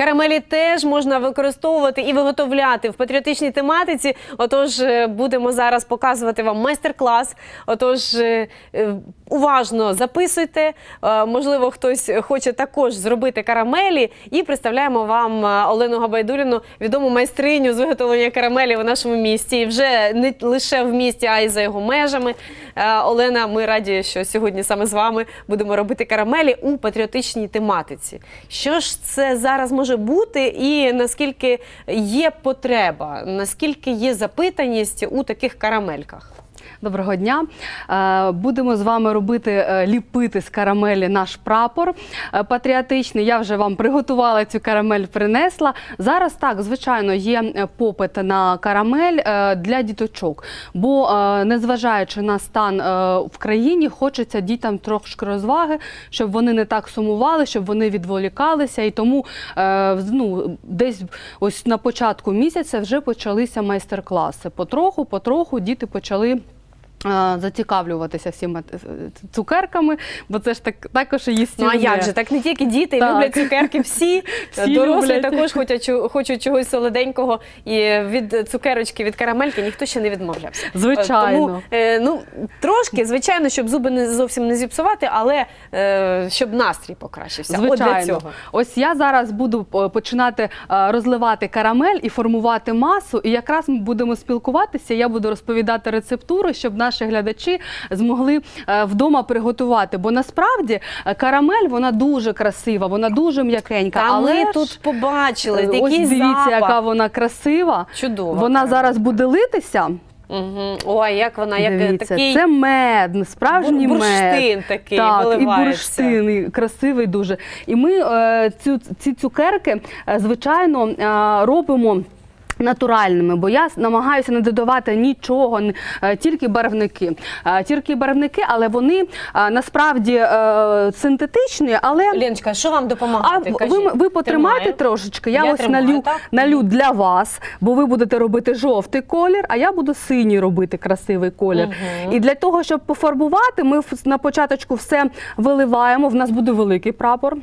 Карамелі теж можна використовувати і виготовляти в патріотичній тематиці. Отож, е, будемо зараз показувати вам майстер-клас. Отож, е, е, уважно записуйте. Можливо, хтось хоче також зробити карамелі. І представляємо вам Олену Габайдуліну, відому майстриню з виготовлення карамелі у нашому місті. І вже не лише в місті, а й за його межами. Е, Олена, ми раді, що сьогодні саме з вами будемо робити карамелі у патріотичній тематиці. Що ж це зараз може бути, і наскільки є потреба, наскільки є запитаність у таких карамельках? Доброго дня. Е, Будемо з вами робити е, ліпити з карамелі наш прапор е, патріотичний. Я вже вам приготувала цю карамель, принесла. Зараз так, звичайно, є попит на карамель для діточок. Бо, незважаючи на стан в країні, хочеться дітям трошки розваги, щоб вони не так сумували, щоб вони відволікалися. І тому ну, десь ось на початку місяця вже почалися майстер-класи. Потроху, потроху діти почали. Е, Зацікавлюватися всіма е, цукерками, бо це ж так також і Ну а як же? Так не тільки діти Так. люблять цукерки, всі, Всі дорослі люблять. також хочуть, хочуть чогось солоденького. І від цукерочки, від карамельки ніхто ще не відмовлявся. Звичайно. Тому, е, ну, трошки, звичайно, щоб зуби не зовсім не зіпсувати, але е, щоб настрій покращився. От Звичайно, для цього. ось я зараз буду е, починати е, розливати карамель і формувати масу. І якраз ми будемо спілкуватися. Я буду розповідати рецептуру, щоб наші глядачі змогли е, вдома приготувати. Бо насправді е, карамель вона дуже красива, вона дуже м'якенька. Але ми ж, тут побачили, е, який ось дивіться, запах. яка вона красива. Чудова. Вона зараз буде литися. Угу. Ой, як вона, як Дивіться, такий це мед, справжній бур- мед. бурштин такий Так, і бурштин, і красивий дуже. І ми е, цю, ці цукерки, е, звичайно, е, робимо. Натуральними, бо я намагаюся не додавати нічого, е, тільки барвники. Е, Тільки барвники, але вони е, насправді синтетичні, але Леночка, що вам а допомагати? ви, Кажіть. ви потримайте трошечки. Я, Я ось тримаю, налю, так? налю для вас, бо ви будете робити жовтий колір, а я буду синій робити красивий колір. І для того, щоб пофарбувати, ми на початочку все виливаємо. В нас буде великий прапор.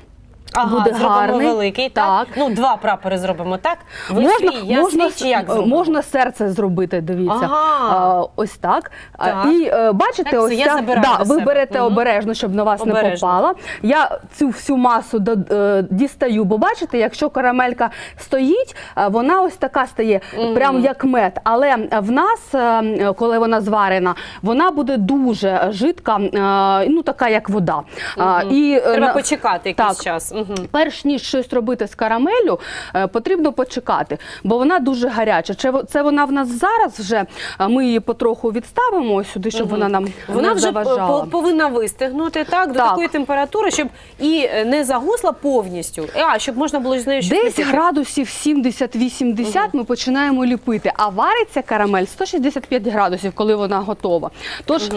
Ага, буде зробимо гарний. великий, так? Так. Ну, два прапори зробимо, так? Ви можна, свій, я можна, свій, чи як зробимо? можна серце зробити, дивіться. Ага. А, ось так. Так. І е, бачите, Так, ось я ця- да, ви себе. берете Мгм. обережно, щоб на вас не Обережно. попала. Я цю всю масу до- е, дістаю, бо бачите, якщо карамелька стоїть, е, вона ось така стає, Мгм. прям як мед. Але в нас, коли вона зварена, вона буде дуже жидка, ну така як вода. А, і, Треба на- почекати якийсь Так. час. Угу. Перш ніж щось робити з карамелю, е, потрібно почекати, бо вона дуже гаряча. Чи во- це вона в нас зараз вже? Ми її потроху відставимо сюди, щоб вона нам Вона не вже заважала. по- повинна вистигнути так, до Так. такої температури, щоб і е, не загусла повністю, а щоб можна було з нею щось Десь ліпити. градусів 70-80 ми починаємо ліпити, а вариться карамель 165 градусів, коли вона готова. Тож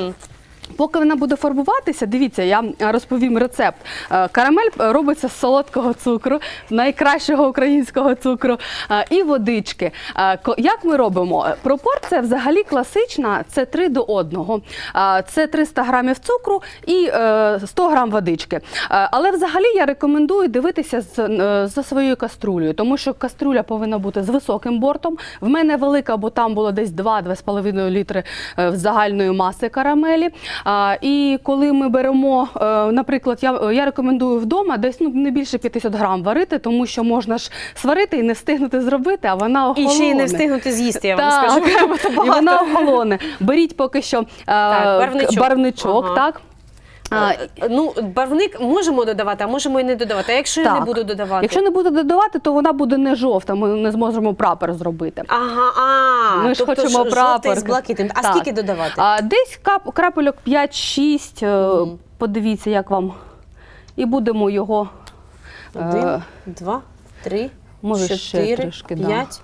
Поки вона буде фарбуватися, дивіться, я розповім рецепт. Е, Карамель робиться з солодкого цукру, найкращого українського цукру е, і водички. Е, Як ми робимо? Е, Пропорція взагалі класична це 3 до 1. Е, Це 300 грамів цукру і е, 100 грам водички. Е, Але взагалі я рекомендую дивитися е, за своєю каструлею, тому що каструля повинна бути з високим бортом. В мене велика, бо там було десь 2-2,5 літри е, загальної маси карамелі. І коли ми беремо, е, наприклад, я, я рекомендую вдома десь ну, не більше 50 грам варити, тому що можна ж сварити і не встигнути зробити, а вона І ще й не встигнути з'їсти, я вам Так. скажу. І вона охолоне. Беріть поки що так, барвничок. барвничок Ага. так. А, Е, Ну, барвник можемо додавати, а можемо і не додавати. А якщо я не так. буду додавати? Якщо не буду додавати, то вона буде не жовта, ми не зможемо прапор зробити. Ага, а, Ми ж тобто хочемо ж- жовтий прапор. з блакитним. А Так. скільки додавати? А, десь кап, крапельок 5-6, е, подивіться, як вам. І будемо його. Один, е, два, три, може, ще чотири, трішки, да. п'ять.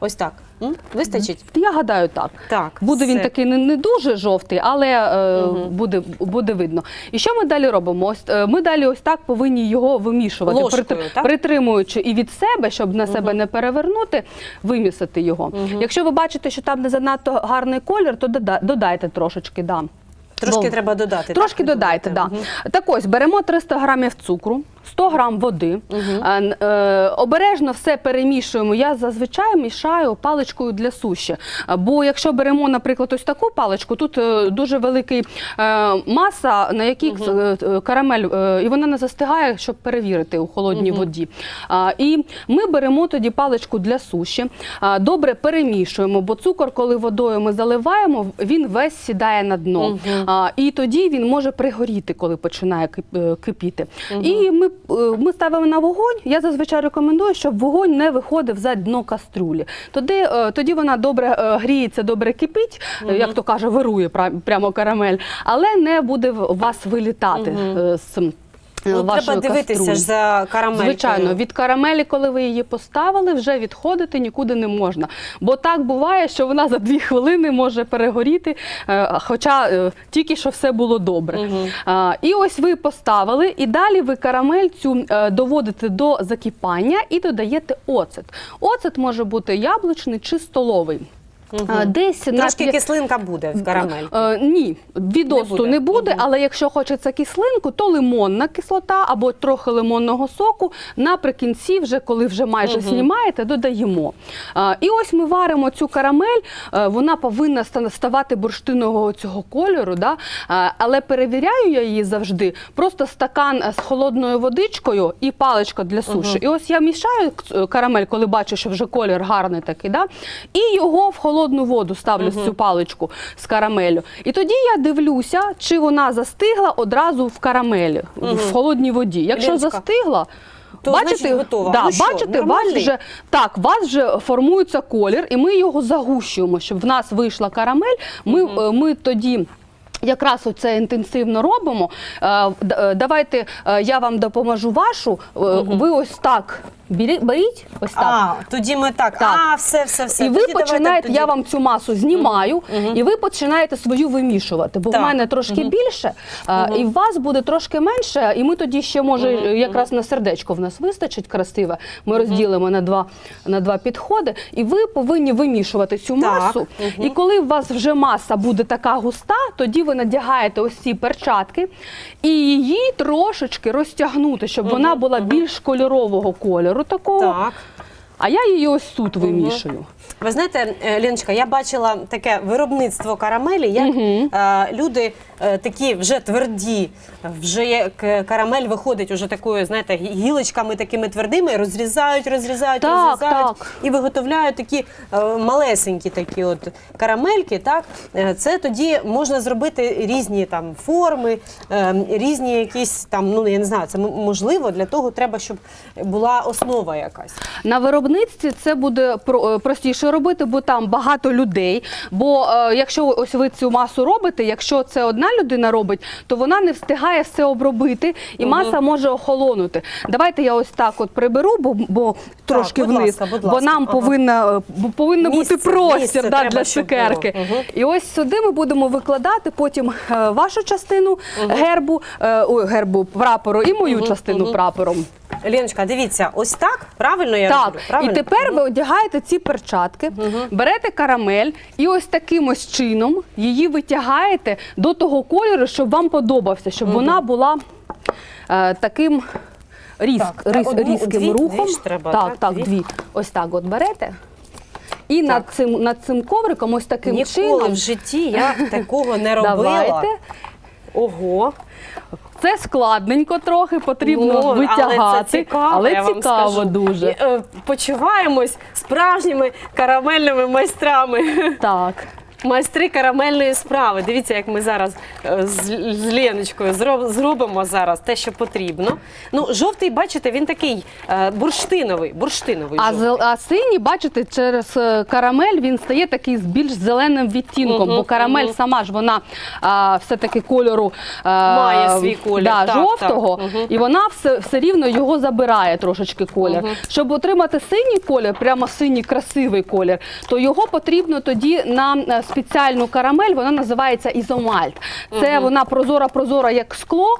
Ось так. М? Вистачить? Я гадаю, так. Так. Буде він все. такий не, не дуже жовтий, але е, буде, буде видно. І що ми далі робимо? Ось е, ми далі ось так повинні його вимішувати, Ложкою, так? притримуючи і від себе, щоб на себе не перевернути, вимісити його. Якщо ви бачите, що там не занадто гарний колір, то дода- додайте трошечки. Да. Трошки Бо- треба додати. Трошки так? додайте, да. Мгм. Так ось беремо 300 грамів цукру. 100 грам води. Е, е, обережно все перемішуємо. Я зазвичай мішаю паличкою для суші. Бо якщо беремо, наприклад, ось таку паличку, тут е, дуже великий е, маса, на якій карамель, і вона не застигає, щоб перевірити у холодній воді. І ми беремо тоді паличку для суші, добре перемішуємо, бо цукор, коли водою ми заливаємо, він весь сідає на дно. І тоді він може пригоріти, коли починає кип- кипіти. І ми, е, ми ставимо на вогонь. Я зазвичай рекомендую, щоб вогонь не виходив за дно каструлі. Тоді, е, тоді вона добре е, гріється, добре кипить, угу. як то каже, вирує прямо карамель, але не буде у вас вилітати угу. з Ну, вашої треба дивитися каструлі. ж за карамелькою. Звичайно, від карамелі, коли ви її поставили, вже відходити нікуди не можна. Бо так буває, що вона за дві хвилини може перегоріти, е, хоча е, тільки що все було добре. А, І ось ви поставили, і далі ви карамель цю доводите до закипання і додаєте оцет. Оцет може бути яблучний чи столовий. А, Десь Трошки п'я- кислинка буде в карамельці. Е, ні, відосту буде. не буде, але якщо хочеться кислинку, то лимонна кислота або трохи лимонного соку. Наприкінці, вже коли вже майже знімаєте, додаємо. Е, і ось ми варимо цю карамель. вона повинна ставати бурштинового цього кольору. Да? Але перевіряю я її завжди. Просто стакан е, з холодною водичкою і паличка для суші. І ось я мішаю е, карамель, коли бачу, що вже колір гарний такий. Да? І його в холодну воду ставлю цю паличку з карамелю. І тоді я дивлюся, чи вона застигла одразу в карамелі, в холодній воді. Якщо Леночка, застигла, то, бачите, значить, готова. Да, Ну бачите, вас вже так, вас вже формується колір, і ми його загущуємо, щоб в нас вийшла карамель. Ми, е, ми тоді. Якраз оце інтенсивно робимо. Е, е, Давайте я вам допоможу вашу. Е, Ви ось так беріть, беріть ось так. А, тоді ми так. Так. А, все, все, все. І ви Тоді починаєте, тоді. я вам цю масу знімаю, і ви починаєте свою вимішувати. Бо Так. в мене трошки більше, а, і в вас буде трошки менше. І ми тоді ще може якраз на сердечко в нас вистачить красиве. Ми розділимо на два на два підходи, і ви повинні вимішувати цю Так. масу. І коли у вас вже маса буде така густа, тоді ви надягаєте ось ці перчатки і її трошечки розтягнути, щоб вона була більш кольорового кольору такого. Так. А я її ось тут вимішую. Ви знаєте, е, Леночка, я бачила таке виробництво карамелі, як е, люди такі вже тверді, вже як е, карамель виходить уже такою, знаєте, гілочками такими твердими, розрізають, розрізають, Так, розрізають так. і виготовляють такі е, малесенькі такі от карамельки. Так Е, це тоді можна зробити різні там форми, е, різні якісь там, ну я не знаю, це можливо для того, треба, щоб була основа якась. На виробництві це буде про- е, простіше робити, бо там багато людей. Бо е, якщо ось ви цю масу робите, якщо це одна людина робить, то вона не встигає все обробити, і маса може охолонути. Давайте я ось так от приберу, бо, бо трошки будь вниз, ласка, будь бо нам Ага. повинна Місце, бути простір да, для цукерки. було. І ось сюди ми будемо викладати потім е, вашу частину гербу, е, гербу прапору і мою частину прапором. Леночка, дивіться, ось так правильно я Так, роблю? Правильно? і тепер ви одягаєте ці перчатки, берете карамель і ось таким ось чином її витягаєте до того кольору, щоб вам подобався, щоб вона була е, таким різк, Так, різ- одну- різким дві- рухом. дві ж треба, так, так? так, Дві? дві. Ось так от берете. І над цим, над цим ковриком ось таким Ніколи чином. в житті я такого не робила. Давайте. Ого. Це складненько трохи, потрібно Ну, витягати. Але це цікаво, але я вам цікаво скажу. дуже. Е, почуваємось справжніми карамельними майстрами. Так. Майстри карамельної справи. Дивіться, як ми зараз е, з, Леночкою зробимо зараз те, що потрібно. Ну, жовтий, бачите, він такий е, бурштиновий. бурштиновий А, а синій, бачите, через е, карамель він стає такий з більш зеленим відтінком, Мгм, бо карамель мгм. сама ж вона а, все-таки кольору а, Має свій колір, Да, так, жовтого, так, мгм. і вона все, все рівно його забирає трошечки колір. Щоб отримати синій колір, прямо синій красивий колір, то його потрібно тоді на спеціальну карамель, вона називається ізомальт. Це вона прозора, прозора, як скло,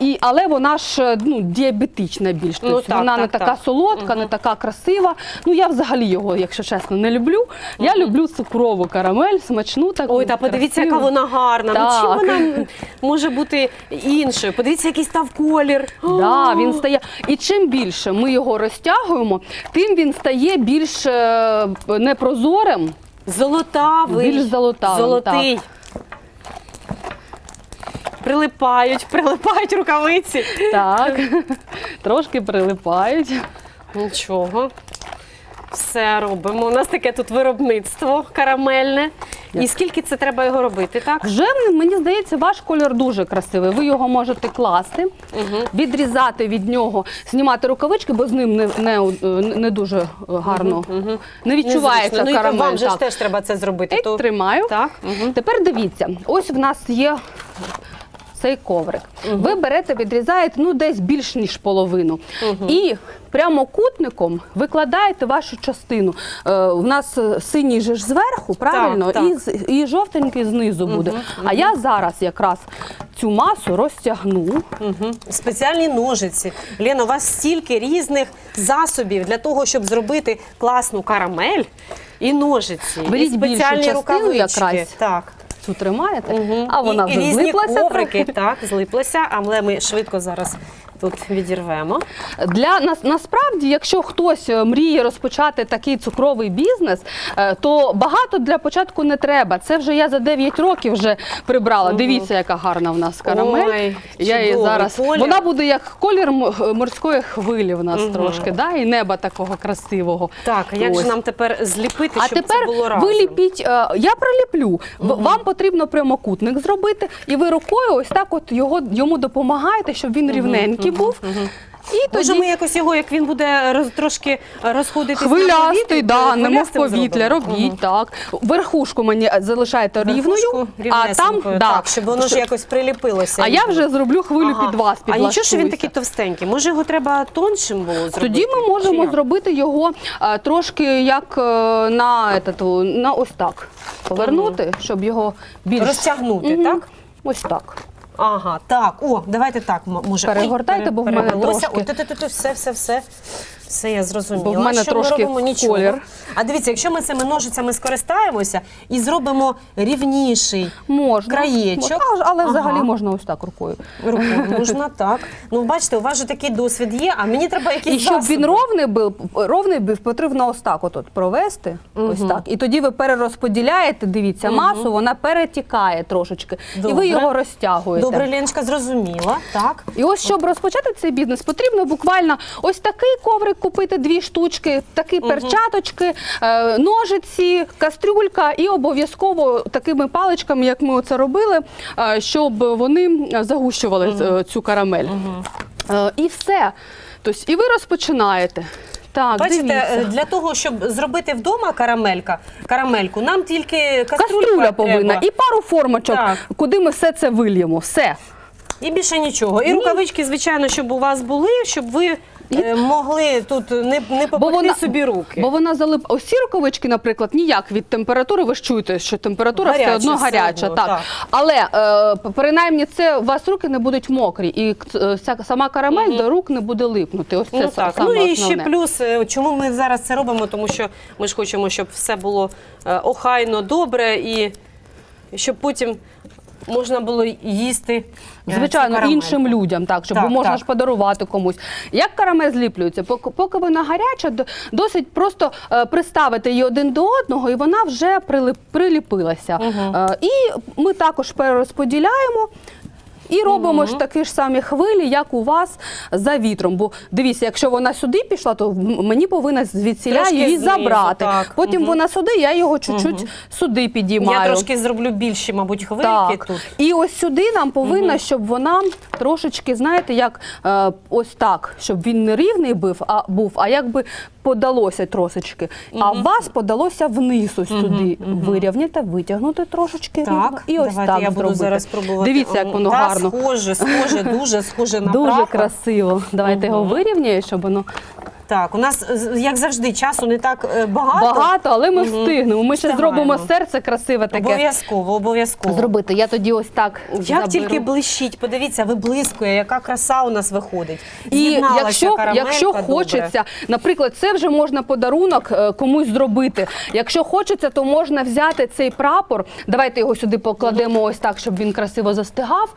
і, але вона ж ну, діабетична більш. Ну, Тобто так, вона так, не така так. солодка, не така красива. Ну я взагалі його, якщо чесно, не люблю. Я люблю цукрову карамель, смачну таку. Ой, та подивіться, яка вона гарна. Ну чим вона може бути іншою? Подивіться, який став колір. Да, він стає. І чим більше ми його розтягуємо, тим він стає більш е, непрозорим. Золотавий. Більш золотавий. Золотий. Прилипають, прилипають рукавиці. Так, трошки прилипають. Нічого. Все робимо. У нас таке тут виробництво карамельне. І скільки це треба його робити, так? Вже мені здається, ваш колір дуже красивий. Ви його можете класти, відрізати від нього, знімати рукавички, бо з ним не, не, не дуже гарно не відчувається Незручно. карамель. Ну, вам же ж теж треба це зробити. То... тримаю. Так. Угу. Тепер дивіться, ось в нас є цей коврик. Ви берете, відрізаєте ну десь більш ніж половину. І прямокутником викладаєте вашу частину. Е, у нас е, синій же ж зверху, правильно, так. І, з- і жовтенький знизу буде. А я зараз якраз цю масу розтягну. Угу. Спеціальні ножиці. Лена, у вас стільки різних засобів для того, щоб зробити класну карамель і ножиці. Беріть і більшу спеціальні частину рукавички. якраз. Так. Цю тримаєте, Угу. а вона і, вже і різні злиплася коврики, трохи. так, злиплася, але ми швидко зараз тут відірвемо. Для нас насправді, якщо хтось е, мріє розпочати такий цукровий бізнес, е, то багато для початку не треба. Це вже я за 9 років вже прибрала. Дивіться, яка гарна в нас карамель. Ой, я її зараз колір. вона буде як колір е, морської хвилі. В нас трошки, да, і неба такого красивого. Так, а як Ось. же нам тепер зліпити, А щоб тепер це було разом? ви ліпіть, е, я приліплю. В- Вам потрібно прямокутник зробити, і ви рукою ось так от його йому допомагаєте, щоб він рівненький був. І Може, тоді ми якось його, як він буде роз, трошки розходитися Хвилястий, да, немов повітря, робіть, так. Верхушку мені залишаєте рівною, а там, да. так, щоб воно ж якось приліпилося. А я вже зроблю хвилю Ага. під вас, А нічого, що він такий товстенький? Може, його треба тоншим було зробити? Тоді ми Чи можемо як? зробити його е, трошки як е, на, етату, на ось так. Повернути, щоб його більш... Розтягнути, Мгм. так? Ось так. Ага, так. О, давайте так. Може. Перегортайте, бо в мене трошки- все, все, все. Все, я зрозуміла. Бо в мене що трошки ми робимо нічого. колір. А дивіться, якщо ми цими ножицями скористаємося і зробимо рівніший Можна. краєчок. Можна, але Ага. взагалі можна ось так рукою. Рукою можна так. Ну, бачите, у вас же такий досвід є, а мені треба якісь І щоб засоби. він ровний був, ровний був, потрібно ось так от, от провести. Ось так. І тоді ви перерозподіляєте, дивіться, масу, вона перетікає трошечки. І ви його розтягуєте. Добре, Леночка, зрозуміла. Так. І ось щоб розпочати цей бізнес, потрібно буквально ось такий коврик купити, дві штучки, такі перчаточки, е, ножиці, кастрюлька і обов'язково такими паличками, як ми це робили, е, щоб вони загущували е, цю карамель. Е, І все. Тобто, і ви розпочинаєте. Так, Бачите, дивіться. для того, щоб зробити вдома карамелька, карамельку, нам тільки Кастрюля повинна треба. і пару формочок, Так. куди ми все це вильємо. Все. І більше нічого. І рукавички, звичайно, щоб у вас були, щоб ви е, могли тут не, не попекти собі руки. Бо вона залип. Ось ці рукавички, наприклад, ніяк від температури. Ви ж чуєте, що температура все Гаряче одно все гаряча. так. так. Але е, принаймні це у вас руки не будуть мокрі, і е, вся сама карамель до рук не буде липнути. Ось це Ну, так. саме ну і основне. ще плюс, е, чому ми зараз це робимо? Тому що ми ж хочемо, щоб все було е, охайно, добре і щоб потім можна було їсти. е, цю Звичайно, іншим людям, так, щоб Так, можна так. ж подарувати комусь. Як карамель зліплюється? Поки, поки вона гаряча, до- досить просто е, приставити її один до одного, і вона вже прилип, приліпилася. Е, і ми також перерозподіляємо. І робимо ж такі ж самі хвилі, як у вас за вітром. Бо дивіться, якщо вона сюди пішла, то мені повинна звідсіля її знизу, забрати. так. Потім Мгм. вона сюди, я його чуть-чуть сюди підіймаю. Я трошки зроблю більші, мабуть, хвильки Так. тут. І ось сюди нам повинна, щоб вона трошечки, знаєте, як е, ось так, щоб він не рівний був, а був, а якби подалося трошечки. А у вас подалося вниз ось туди. Вирівняти, витягнути трошечки Так, і ось давайте так я буду зараз пробувати. Дивіться, як воно та, гарно. Схоже, схоже, дуже схоже на Дуже праха. красиво. Давайте його вирівняю, щоб воно Так, у нас як завжди часу не так е, багато. Багато, але ми встигнемо. Ми ще Встигаємо. зробимо серце красиве таке. Обов'язково, обов'язково. Зробити. Я тоді ось так. Як заберу. тільки блищить, подивіться, виблискує, яка краса у нас виходить. І якщо, якщо добре. хочеться, наприклад, це вже можна подарунок е, комусь зробити. Якщо хочеться, то можна взяти цей прапор. Давайте його сюди покладемо ось так, щоб він красиво застигав.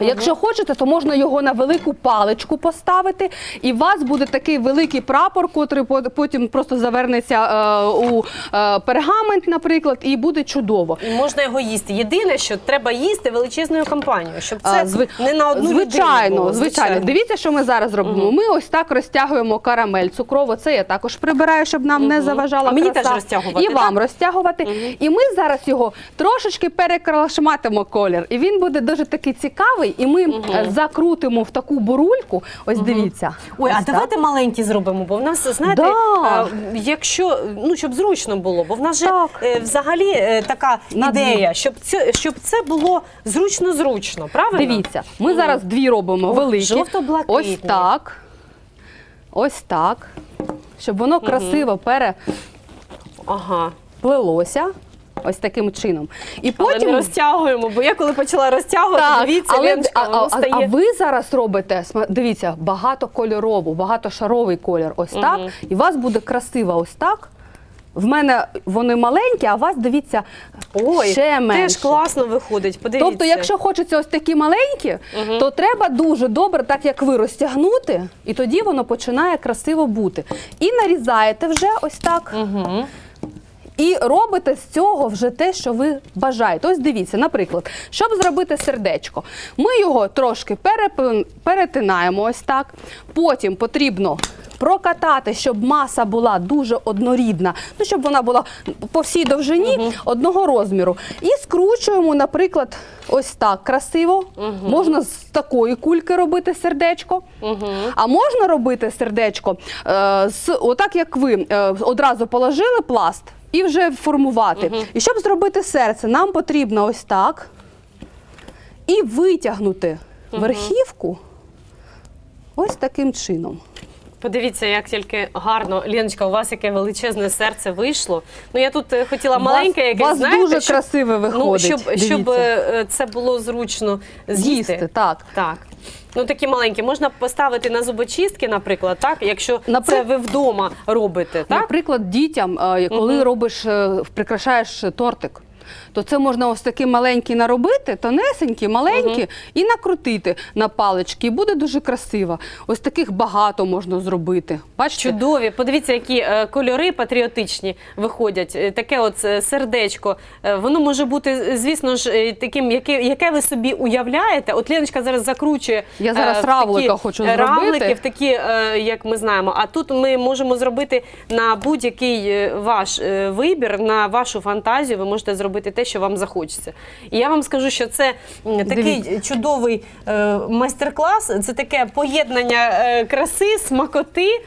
Якщо хочете, то можна його на велику паличку поставити, і у вас буде такий великий прапор, котрий по- потім просто завернеться е, у е, пергамент, наприклад, і буде чудово. І можна його їсти. Єдине, що треба їсти величезною компанією, щоб це А, зви- не на одну звичайно, було. звичайно. Дивіться, що ми зараз робимо. Ми ось так розтягуємо карамель цукрову. Це я також прибираю, щоб нам не заважала А мені краса. теж розтягувати, І вам розтягувати. І ми зараз його трошечки перекрашматимо колір. І він буде дуже такий цікавий. І ми е, закрутимо в таку бурульку. Ось дивіться. Ой, а так. давайте маленькі зробимо, бо в нас, знаєте, Да. якщо ну щоб зручно було, бо в нас же Так. е, взагалі е, така На дві. ідея, щоб це щоб це було зручно-зручно, правильно? Дивіться, ми зараз дві робимо О, великі. жовто-блакитні. Ось так. Ось так. Щоб воно красиво. Ага. плелося ось таким чином. І Але не розтягуємо, бо я коли почала розтягувати, так, дивіться, але, Леночка, а, воно а, стає. а ви зараз робите, дивіться, багатокольорову, багатошаровий колір. Ось так. І у вас буде красиво ось так. В мене вони маленькі, а у вас дивіться Ой, ще менше. теж класно виходить. Подивіться. Тобто, якщо хочеться ось такі маленькі, то треба дуже добре, так як ви розтягнути, і тоді воно починає красиво бути. І нарізаєте вже ось так. Угу. І робите з цього вже те, що ви бажаєте. Ось дивіться, наприклад, щоб зробити сердечко, ми його трошки перетинаємо ось так. Потім потрібно прокатати, щоб маса була дуже однорідна, ну щоб вона була по всій довжині одного розміру. І скручуємо, наприклад, ось так красиво. Можна з такої кульки робити сердечко. А можна робити сердечко е, з отак, як ви е, одразу положили пласт і вже формувати. І щоб зробити серце, нам потрібно ось так і витягнути верхівку ось таким чином. Подивіться, як тільки гарно. Леночка, у вас яке величезне серце вийшло. Ну я тут е, хотіла маленьке, вас- яке у вас знаєте, дуже щоб, красиве виходить, Ну, щоб, щоб дивіться. е, це було зручно. З'їсти, так. Так. Ну такі маленькі. Можна поставити на зубочистки, наприклад, так, якщо Напри- це ви вдома робите, так? Наприклад, дітям, е, коли робиш, е, прикрашаєш тортик. То це можна ось такий маленький наробити, тонесенький, маленький, і накрутити на палички. І буде дуже красиво. Ось таких багато можна зробити. Бачите? Чудові, подивіться, які е, кольори патріотичні виходять. Е, Таке от е, сердечко. Воно може бути, звісно ж, таким, яке, яке ви собі уявляєте. От Леночка зараз закручує. Я зараз равлика хочу Равлики зробити. в такі, як ми знаємо. А тут ми можемо зробити на будь-який ваш вибір, на вашу фантазію. Ви можете зробити те, що вам захочеться. І я вам скажу, що це такий Дивіться. чудовий е, майстер-клас. Це таке поєднання е, краси, смакоти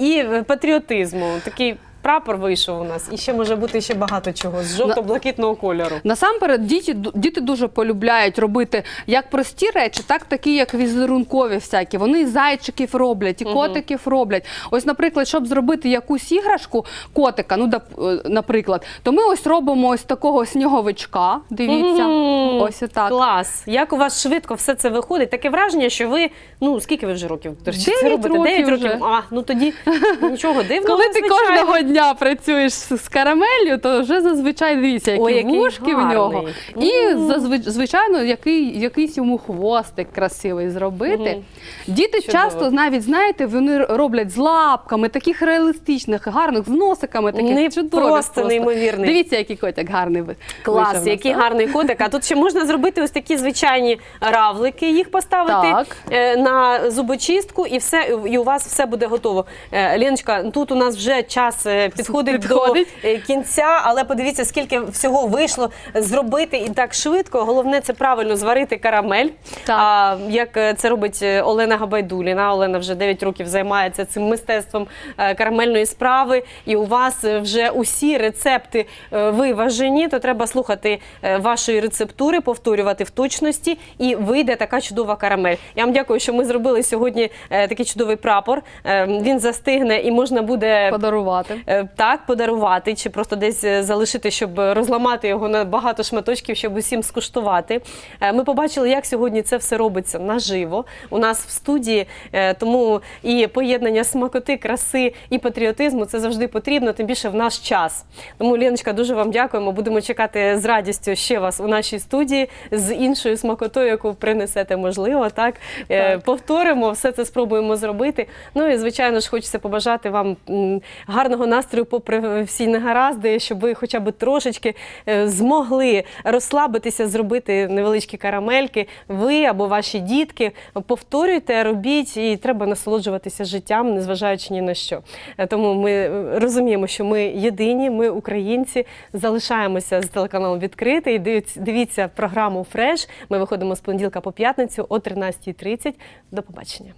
і патріотизму. Такий прапор вийшов у нас. І ще може бути ще багато чого з жовто-блакитного кольору. Насамперед, діти, діти дуже полюбляють робити як прості речі, так такі, як візерункові всякі. Вони і зайчиків роблять, і котиків роблять. Ось, наприклад, щоб зробити якусь іграшку котика, ну дап- е, наприклад, то ми ось робимо ось такого сніговичка. Дивіться, ось отак. Клас! Як у вас швидко все це виходить? Таке враження, що ви ну скільки ви вже років Дев'ять років. А ну тоді нічого дивного. Коли ти кожного дня працюєш з карамеллю, то вже зазвичай дивіться, які Ой, який вушки в нього. гарний. І зазвич- звичайно, який, якийсь йому хвостик красивий зробити. Мгм. Діти Чудово. часто навіть, знаєте, вони роблять з лапками, таких реалістичних, гарних, з носиками, таких Не чудових. просто неймовірний. Дивіться, який котик гарний ви- вийшов Клас, нас, який так? гарний котик. А тут ще можна зробити ось такі звичайні равлики, їх поставити Так. е, на зубочистку, і все, і у вас все буде готово. Е, Леночка, тут у нас вже час е, підходить, Підходить. до е, кінця, але подивіться, скільки всього вийшло зробити і так швидко. Головне це правильно зварити карамель. Так. А як е, це робить е, Олена Габайдуліна. Олена вже 9 років займається цим мистецтвом е, карамельної справи. І у вас е, вже усі рецепти е, виважені, то треба слухати е, вашої рецептури, повторювати в точності, і вийде така чудова карамель. Я вам дякую, що ми зробили сьогодні е, такий чудовий прапор. Е, Він застигне і можна буде Подарувати. Е, Так, подарувати чи просто десь е, залишити, щоб розламати його на багато шматочків, щоб усім скуштувати. Е, Ми побачили, як сьогодні це все робиться наживо у нас в студії. Тому і поєднання смакоти, краси і патріотизму це завжди потрібно, тим більше в наш час. Тому, Леночка, дуже вам дякуємо. Будемо чекати з радістю ще вас у нашій студії з іншою смакотою, яку принесете, можливо. Так, Так. повторимо, все це спробуємо зробити. Ну і звичайно ж, хочеться побажати вам гарного настрою, попри всі негаразди, щоб ви хоча б трошечки е, змогли розслабитися, зробити невеличкі карамельки. Ви або ваші дітки повторюйте, робіть, і треба насолоджуватися життям, незважаючи ні на що. Е, Тому ми е, розуміємо, що ми єдині, ми українці, залишаємося з телеканалом відкритий. Дивіться програму Фреш. Ми виходимо з понеділка по п'ятницю о 13.30. До побачення.